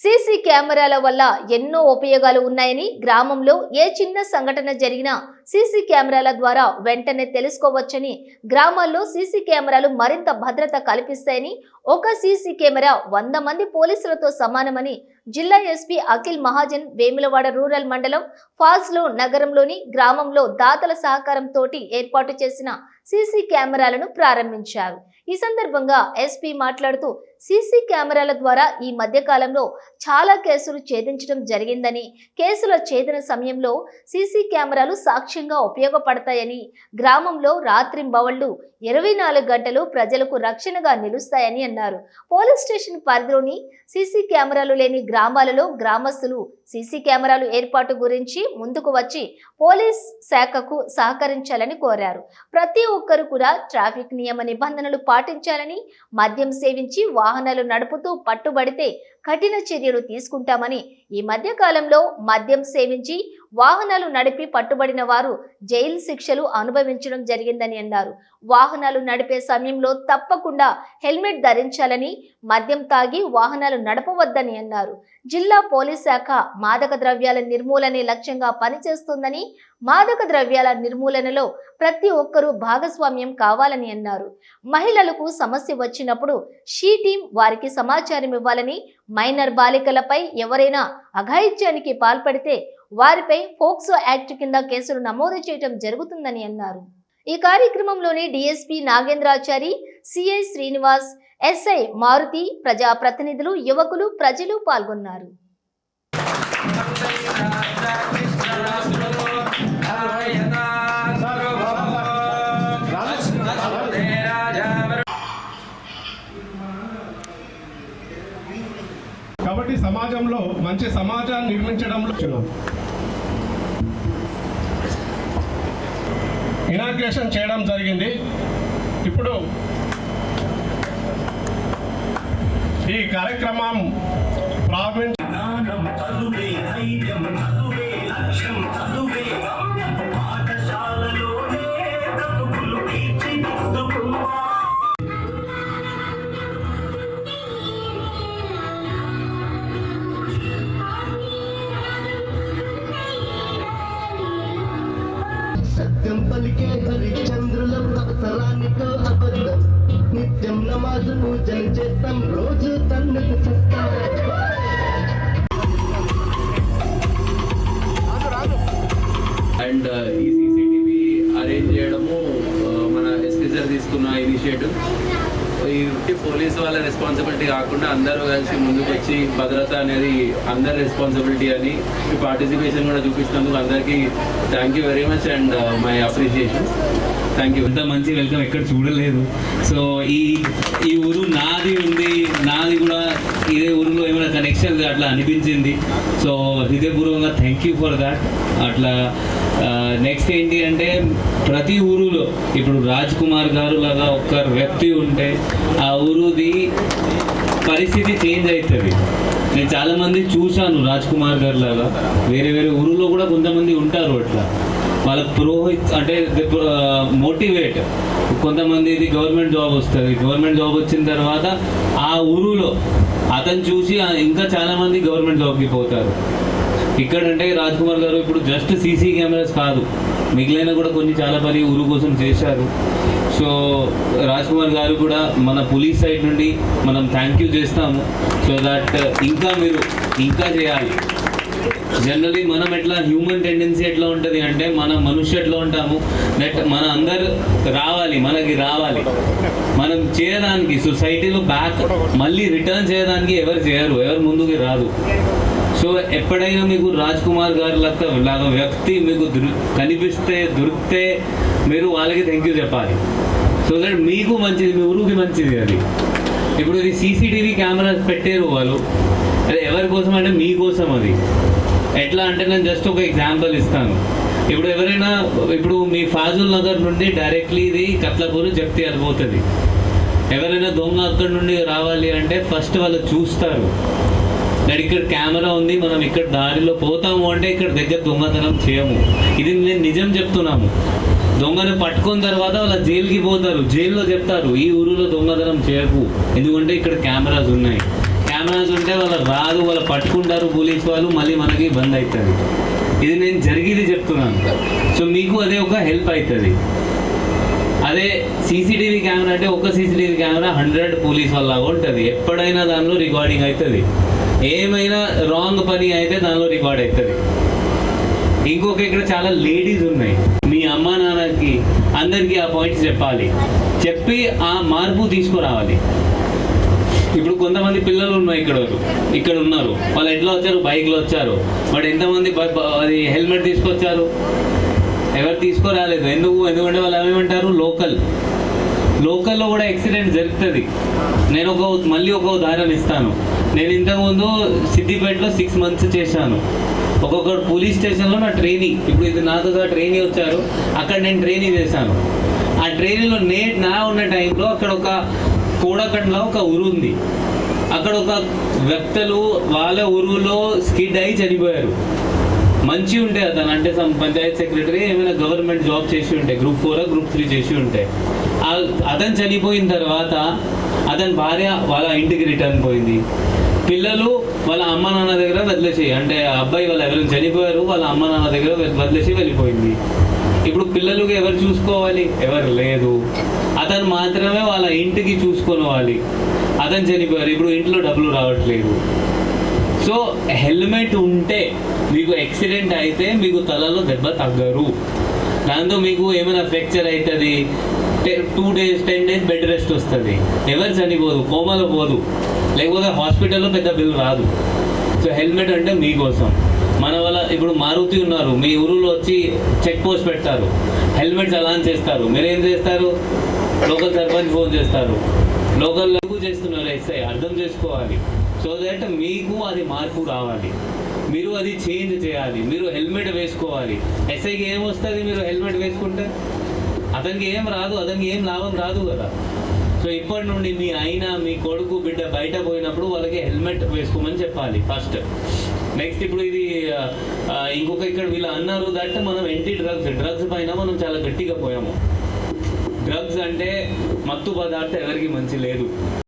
CC కెమెరాల వల్ల ఎన్నో ఉపయోగాలు ఉన్నాయని గ్రామంలో ఏ చిన్న సంఘటన జరిగినా సీసీ కెమెరాల ద్వారా వెంటనే తెలుసుకోవచ్చని గ్రామాల్లో సీసీ కెమెరాలు మరింత భద్రత కల్పిస్తాయని ఒక సీసీ కెమెరా వంద మంది పోలీసులతో సమానమని జిల్లా ఎస్పీ అఖిల్ మహాజన్ వేములవాడ రూరల్ మండలం ఫాజ్లో నగరంలోని గ్రామంలో దాతల సహకారంతో ఏర్పాటు చేసిన సీసీ కెమెరాలను ప్రారంభించారు. ఈ సందర్భంగా ఎస్పీ మాట్లాడుతూ సీసీ కెమెరాల ద్వారా ఈ మధ్య కాలంలో చాలా కేసులు ఛేదించడం జరిగిందని కేసుల ఛేదన సమయంలో సీసీ కెమెరాలు సాక్ష్యంగా ఉపయోగపడతాయని గ్రామంలో రాత్రింబవళ్ళు ఇరవై నాలుగు గంటలు ప్రజలకు రక్షణగా నిలుస్తాయని అన్నారు. పోలీస్ స్టేషన్ పరిధిలోని సీసీ కెమెరాలు లేని గ్రామాలలో గ్రామస్తులు సీసీ కెమెరాలు ఏర్పాటు గురించి ముందుకు వచ్చి పోలీస్ శాఖకు సహకరించాలని కోరారు. ప్రతి ఒక్కరు కూడా ట్రాఫిక్ నియమ నిబంధనలు పాటించాలని మద్యం సేవించి వాహనాలు నడుపుతూ పట్టుబడితే కఠిన చర్యలు తీసుకుంటామని ఈ మధ్య కాలంలో మద్యం సేవించి వాహనాలు నడిపి పట్టుబడిన వారు జైలు శిక్షలు అనుభవించడం జరిగిందని అన్నారు. వాహనాలు నడిపే సమయంలో తప్పకుండా హెల్మెట్ ధరించాలని మద్యం తాగి వాహనాలు నడపవద్దని అన్నారు. జిల్లా పోలీస్ శాఖ మాదక ద్రవ్యాల నిర్మూలనే లక్ష్యంగా పనిచేస్తుందని మాదక ద్రవ్యాల నిర్మూలనలో ప్రతి ఒక్కరూ భాగస్వామ్యం కావాలని అన్నారు. మహిళలకు సమస్య వచ్చినప్పుడు షీ టీం వారికి సమాచారం ఇవ్వాలని మైనర్ బాలికలపై ఎవరైనా అఘాయిత్యానికి పాల్పడితే వారిపై ఫోక్సో యాక్ట్ కింద కేసులు నమోదు చేయటం జరుగుతుందని అన్నారు. ఈ కార్యక్రమంలోని DSP Nagendrachari CI Srinivas SI Maruti ప్రజా ప్రతినిధులు యువకులు ప్రజలు పాల్గొన్నారు. కాబట్టి సమాజంలో మంచి సమాజాన్ని నిర్మించడంలో ఇనాగ్రేషన్ చేయడం జరిగింది. ఇప్పుడు ఈ కార్యక్రమం ప్రారంభించ సత్యం పలికే హరిచంద్రులం అవసరానికో అబద్ధం. నిత్యం నమాజు పూజలు చేస్తాం రోజు తన్నుకు చేస్తాం. అండ్ ఈ ఉట్టి పోలీస్ వాళ్ళ రెస్పాన్సిబిలిటీ కాకుండా అందరూ కలిసి ముందుకు వచ్చి భద్రత అనేది అందరి రెస్పాన్సిబిలిటీ అని పార్టిసిపేషన్ కూడా చూపించినందుకు అందరికీ thank you very much and my appreciation thank you ఎంత మంచి వెల్కమ్ ఎక్కడ చూడలేదు. సో ఈ ఈ ఊరు నాది ఉంది. నాది కూడా ఇదే ఊరిలో ఏమైనా కనెక్షన్ అట్లా అనిపించింది. సో హృదయపూర్వకంగా థ్యాంక్ యూ ఫర్ దాట్ అట్లా నెక్స్ట్ ఏంటి అంటే ప్రతి ఊరులో ఇప్పుడు రాజ్ కుమార్ గారు లాగా ఒక్క వ్యక్తి ఉంటే ఆ ఊరుది పరిస్థితి చేంజ్ అవుతుంది నేను చాలామంది చూశాను రాజ్ కుమార్ గారు లాగా. వేరే వేరే ఊరిలో కూడా కొంతమంది ఉంటారు అట్లా. వాళ్ళ పురోహిత్ అంటే మోటివేట్ కొంతమంది ఇది గవర్నమెంట్ జాబ్ వస్తుంది. గవర్నమెంట్ జాబ్ వచ్చిన తర్వాత ఆ ఊరులో అతను చూసి ఇంకా చాలామంది గవర్నమెంట్ జాబ్కి పోతారు. ఇక్కడ అంటే రాజ్ కుమార్ గారు ఇప్పుడు జస్ట్ సీసీ కెమెరాస్ కాదు. మిగిలిన కూడా కొన్ని చాలా పని ఊరు కోసం చేశారు. సో రాజ్ కుమార్ గారు కూడా మన పోలీస్ సైడ్ నుండి మనం థ్యాంక్ యూ చేస్తాము. సో దట్ ఇంకా మీరు ఇంకా చేయాలి. జనరలీ మనం ఎట్లా హ్యూమన్ టెండెన్సీ ఎట్లా ఉంటుంది అంటే మన మనుష్య ఎట్లా ఉంటాము? దట్ మన అందరు రావాలి మనకి రావాలి. మనం చేయడానికి సొసైటీలో బ్యాక్ మళ్ళీ రిటర్న్ చేయడానికి ఎవరు చేయరు ఎవరు ముందుకు రాదు. సో ఎప్పుడైనా మీకు రాజ్ కుమార్ గారు లాగా లాగా వ్యక్తి మీకు కనిపిస్తే దొరికితే మీరు వాళ్ళకి థ్యాంక్ యూ చెప్పాలి. సో దట్ మీకు మంచిది మీ ఊరికి మంచిది అది. ఇప్పుడు ఇది సీసీటీవీ కెమెరాస్ పెట్టారు వాళ్ళు. అదే ఎవరి కోసం అంటే మీకోసం అది ఎట్లా అంటే నేను జస్ట్ ఒక ఎగ్జాంపుల్ ఇస్తాను. ఇప్పుడు ఎవరైనా ఇప్పుడు మీ ఫాజుల్ నగర్ నుండి డైరెక్ట్లీ ఇది కట్లపూరు జప్తి అయిపోతుంది ఎవరైనా దొంగ అక్కడ నుండి రావాలి అంటే ఫస్ట్ వాళ్ళు చూస్తారు. దాని ఇక్కడ కెమెరా ఉంది మనం ఇక్కడ దారిలో పోతాము అంటే ఇక్కడ దగ్గర దొంగతనం చేయము. ఇది నేను నిజం చెప్తున్నాము. దొంగను పట్టుకున్న తర్వాత వాళ్ళ జైలుకి పోతారు. జైల్లో చెప్తారు ఈ ఊరిలో దొంగతనం చేయకు. ఎందుకంటే ఇక్కడ కెమెరాస్ ఉన్నాయి. కెమెరాస్ ఉంటే వాళ్ళు రాదు వాళ్ళు పట్టుకుంటారు పోలీస్ వాళ్ళు మళ్ళీ మనకి బంద్ అవుతుంది ఇది నేను జరిగేది చెప్తున్నాను. సో మీకు అదే ఒక హెల్ప్ అవుతుంది అదే సీసీటీవీ కెమెరా అంటే ఒక సీసీటీవీ కెమెరా హండ్రెడ్ పోలీస్ వల్ల ఉంటుంది. ఎప్పుడైనా దానిలో రికార్డింగ్ అవుతుంది ఏమైనా రాంగ్ పని అయితే దానిలో రికార్డ్ అవుతుంది ఇంకొక ఇక్కడ చాలా లేడీస్ ఉన్నాయి. మీ అమ్మ నాన్నకి అందరికీ ఆ పాయింట్స్ చెప్పాలి. చెప్పి ఆ మార్పు తీసుకురావాలి. ఇప్పుడు కొంతమంది పిల్లలు ఉన్నాయి ఇక్కడ ఇక్కడ ఉన్నారు. వాళ్ళు ఎట్లా వచ్చారు? బైక్లో వచ్చారు. బట్ ఎంతమంది అది హెల్మెట్ తీసుకొచ్చారు? ఎవరు తీసుకురాలేదు? ఎందుకు? ఎందుకంటే వాళ్ళు ఏమంటారు? లోకల్. లోకల్లో కూడా యాక్సిడెంట్ జరుగుతుంది. నేను ఒక మళ్ళీ ఒక ఉదాహరణ ఇస్తాను. నేను ఇంతకుముందు సిద్దిపేటలో సిక్స్ మంత్స్ చేశాను. ఒక్కొక్క పోలీస్ స్టేషన్లో నా ట్రైనింగ్ ఇప్పుడు ఇది నాతో ట్రైనింగ్ వచ్చారు. అక్కడ నేను ట్రైనింగ్ చేశాను. ఆ ట్రైనింగ్లో నే నా ఉన్న టైంలో అక్కడ ఒక కోడకట్ల ఒక ఊరు ఉంది. అక్కడ ఒక వ్యక్తులు వాళ్ళ ఊరులో స్కిడ్ అయి చనిపోయారు. మంచి ఉంటే అతను అంటే సమ్ పంచాయత్ సెక్రటరీ ఏమైనా గవర్నమెంట్ జాబ్ చేసి ఉంటాయి గ్రూప్ ఫోర్ గ్రూప్ త్రీ చేసి ఉంటాయి అతను చనిపోయిన తర్వాత అతని భార్య వాళ్ళ ఇంటికి రిటర్న్ పోయింది. పిల్లలు వాళ్ళ అమ్మ నాన్న దగ్గర వదిలేసి అంటే ఆ అబ్బాయి వాళ్ళు ఎవరైనా చనిపోయారు వాళ్ళ అమ్మ నాన్న దగ్గర వదిలేసి- వదిలేసి వెళ్ళిపోయింది. ఇప్పుడు పిల్లలకు ఎవరు చూసుకోవాలి? ఎవరు లేదు. అతను మాత్రమే వాళ్ళ ఇంటికి చూసుకోవాలి అతను చనిపోయారు ఇప్పుడు ఇంట్లో డబ్బులు రావట్లేదు. సో హెల్మెట్ ఉంటే మీకు యాక్సిడెంట్ అయితే మీకు తలలో దెబ్బ తగ్గరు. దాంతో మీకు ఏమైనా ఫ్రాక్చర్ అవుతుంది two days ten days bed rest వస్తుంది. ఎవరు చనిపోదు కోమలో పోదు. లేకపోతే హాస్పిటల్లో పెద్ద బిల్ రాదు. సో హెల్మెట్ అంటే మీకోసం. మన వల్ల ఇప్పుడు మారుతి ఉన్నారు. మీ ఊరిలో వచ్చి చెక్ పోస్ట్ పెడతారు. హెల్మెట్స్ అలా చేస్తారు. మీరేం చేస్తారు? లోకల్ సర్పంచ్ ఫోన్ చేస్తారు. లోకల్ చేస్తున్నారు ఎస్ఐ? అర్థం చేసుకోవాలి. సో దట్ మీకు అది మార్పు రావాలి. మీరు అది చేంజ్ చేయాలి. మీరు హెల్మెట్ వేసుకోవాలి. ఎస్ఐకి ఏమొస్తుంది మీరు హెల్మెట్ వేసుకుంటే? అతనికి ఏం రాదు అతనికి ఏం లాభం రాదు కదా. సో ఇప్పటి నుండి మీ ఆయన మీ కొడుకు బిడ్డ బయట పోయినప్పుడు వాళ్ళకి హెల్మెట్ వేసుకోమని చెప్పాలి ఫస్ట్. నెక్స్ట్ ఇప్పుడు ఇది ఇంకొక ఇక్కడ వీళ్ళు అన్నారు దట్ మనం ఎంటీ డ్రగ్స్ డ్రగ్స్ పైన మనం చాలా గట్టిగా పోయాము. డ్రగ్స్ అంటే మత్తు పదార్థం ఎవరికి మంచి లేదు.